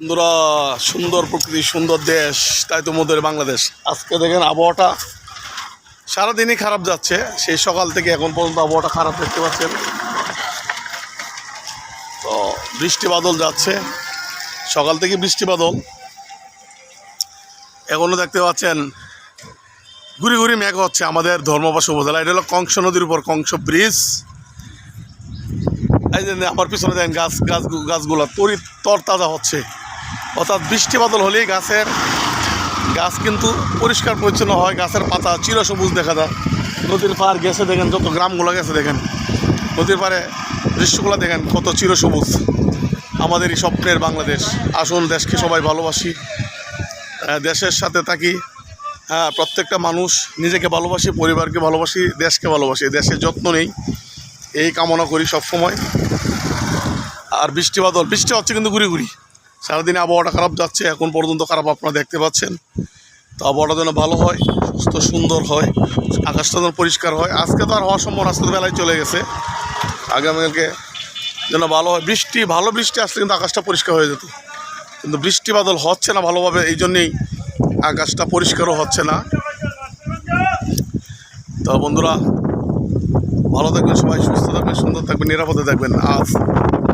বন্ধুরা, সুন্দর প্রকৃতি সুন্দর দেশ, তাই তো মোদের বাংলাদেশ। আজকে দেখেন আবহাওয়াটা সারাদিনই খারাপ যাচ্ছে। সেই সকাল থেকে এখন পর্যন্ত আবহাওয়াটা খারাপ দেখতে পাচ্ছেন। তো বৃষ্টি বাদল যাচ্ছে। সকাল থেকে বৃষ্টি বাদল। এখনও দেখতে পাচ্ছেন, ঘুরি ঘুরি মেঘ হচ্ছে আমাদের ধর্মপাশ উপজেলা। এটা হলো কংস নদীর উপর, কংস ব্রিজ। এই যে আমার পিছনে দেখেন গাছ গাছ, গাছগুলো তরি তরতাজা হচ্ছে। অর্থাৎ বৃষ্টি বাদল হলেই গাছের গাছ কিন্তু পরিষ্কার পরিচ্ছন্ন হয়, গাছের পাতা চিরসবুজ দেখা যায়। নদীর পার গেছে দেখেন, যত গ্রামগুলো গেছে দেখেন, নদীর পারে দৃশ্যগুলো দেখেন, কত চিরসবুজ আমাদের এই স্বপ্নের বাংলাদেশ। আসল দেশকে সবাই ভালোবাসি দেশের সাথে থাকি। হ্যাঁ প্রত্যেকটা মানুষ নিজেকে ভালোবাসি, পরিবারকে ভালোবাসি, দেশকে ভালোবাসি। দেশের যত্ন নেই, এই কামনা করি সব সময় আর বৃষ্টি বাদল, বৃষ্টি হচ্ছে কিন্তু ঘুরি ঘুরি। সারাদিন আবহাওয়াটা খারাপ যাচ্ছে, এখন পর্যন্ত খারাপ আপনারা দেখতে পাচ্ছেন। তো আবহাওয়াটা যেন ভালো হয়, সুস্থ, সুন্দর হয়, আকাশটা যেন পরিষ্কার হয়। আজকে তো আর হওয়ার সম্ভব আজকে বেলায় চলে গেছে। আগামীকালকে যেন ভালো হয়। বৃষ্টি, ভালো বৃষ্টি আসলে কিন্তু আকাশটা পরিষ্কার হয়ে যেত। কিন্তু বৃষ্টি বাদল হচ্ছে না ভালোভাবে, এই জন্যেই আকাশটা পরিষ্কারও হচ্ছে না। তো বন্ধুরা, ভালো থাকবেন সবাই, সুস্থ থাকবেন, সুন্দর থাকবেন, নিরাপদে থাকবেন। আজ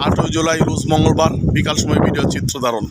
আটই জুলাই রোজ মঙ্গলবার বিকাল সময় ভিডিও চিত্র ধারণ।